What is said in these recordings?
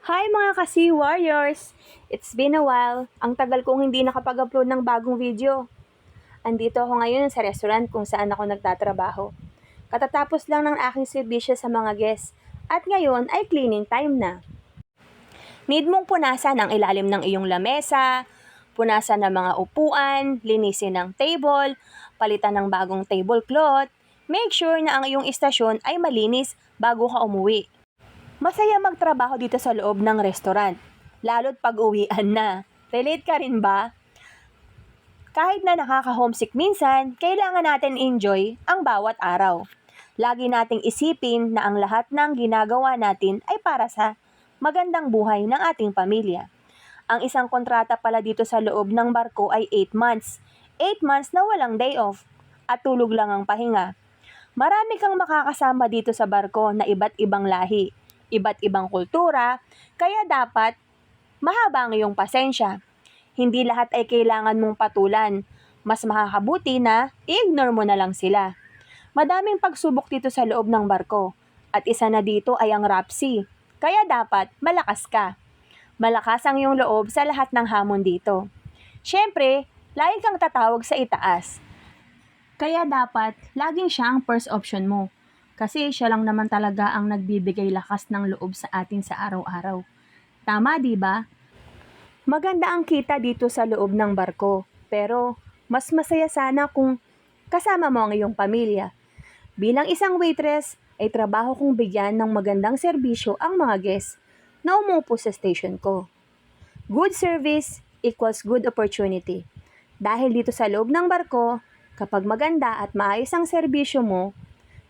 Hi mga kasi warriors! It's been a while. Ang tagal kong hindi nakapag-upload ng bagong video. Andito ako ngayon sa restaurant kung saan ako nagtatrabaho. Katatapos lang ng aking serbisyo sa mga guests at ngayon ay cleaning time na. Need mong punasan ang ilalim ng iyong lamesa, punasan ng mga upuan, linisin ng table, palitan ng bagong tablecloth, make sure na ang iyong istasyon ay malinis bago ka umuwi. Masaya magtrabaho dito sa loob ng restaurant, lalo't pag uwian na. Relate ka rin ba? Kahit na nakaka-homesick minsan, kailangan natin enjoy ang bawat araw. Lagi nating isipin na ang lahat ng ginagawa natin ay para sa magandang buhay ng ating pamilya. Ang isang kontrata pala dito sa loob ng barko ay 8 months. 8 months na walang day off at tulog lang ang pahinga. Marami kang makakasama dito sa barko na iba't ibang lahi, iba't ibang kultura, kaya dapat mahaba ang iyong pasensya. Hindi lahat ay kailangan mong patulan. Mas makakabuti na i-ignore mo na lang sila. Madaming pagsubok dito sa loob ng barko at isa na dito ay ang rapsi. Kaya dapat malakas ka. Malakas ang iyong loob sa lahat ng hamon dito. Siyempre, lagi kang tatawag sa itaas. Kaya dapat, laging siya ang first option mo. Kasi siya lang naman talaga ang nagbibigay lakas ng loob sa atin sa araw-araw. Tama, di ba? Maganda ang kita dito sa loob ng barko, pero mas masaya sana kung kasama mo ang iyong pamilya. Bilang isang waitress, ay trabaho kong bigyan ng magandang serbisyo ang mga guests na umupo sa station ko. Good service equals good opportunity. Dahil dito sa loob ng barko, kapag maganda at maayos ang serbisyo mo,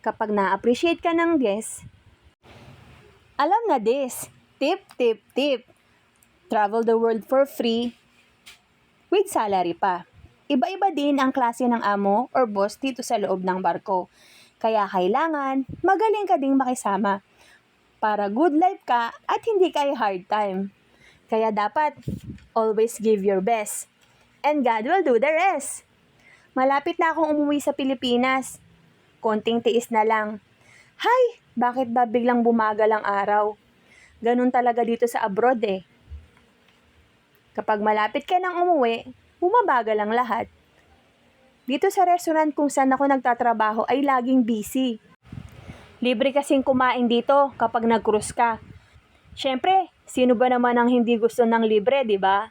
kapag na-appreciate ka ng guest, alam na this, tip, tip, tip. Travel the world for free with salary pa. Iba-iba din ang klase ng amo or boss dito sa loob ng barko. Kaya kailangan magaling ka ding makisama para good life ka at hindi ka hard time. Kaya dapat always give your best. And God will do the rest. Malapit na akong umuwi sa Pilipinas. Konting tiis na lang. Hay, bakit ba biglang bumagal ang araw? Ganun talaga dito sa abroad eh. Kapag malapit ka nang umuwi, bumabagal ang lahat. Dito sa restaurant kung saan ako nagtatrabaho ay laging busy. Libre kasing kumain dito kapag nag-cruise ka. Siyempre, sino ba naman ang hindi gusto ng libre, di ba?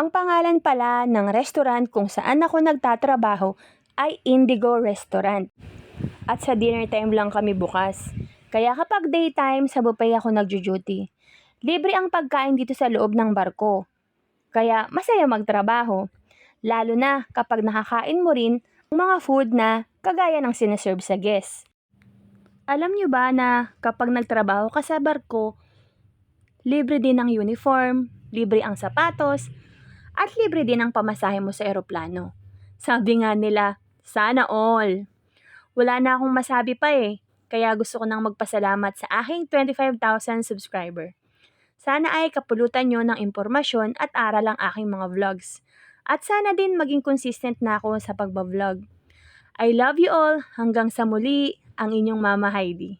Ang pangalan pala ng restaurant kung saan ako nagtatrabaho ay Indigo Restaurant. At sa dinner time lang kami bukas. Kaya kapag daytime, sa buffet ako nagjo-duty. Libre ang pagkain dito sa loob ng barko. Kaya masaya magtrabaho. Lalo na kapag nakakain mo rin ang mga food na kagaya ng sineserve sa guests. Alam nyo ba na kapag nagtrabaho ka sa barko, libre din ang uniform, libre ang sapatos, at libre din ang pamasahe mo sa eroplano. Sabi nga nila, sana all. Wala na akong masabi pa eh, kaya gusto ko nang magpasalamat sa aking 25,000 subscriber. Sana ay kapulutan nyo ng impormasyon at aral ang aking mga vlogs. At sana din maging consistent na ako sa pagbablog. I love you all. Hanggang sa muli, ang inyong Mama Heidi.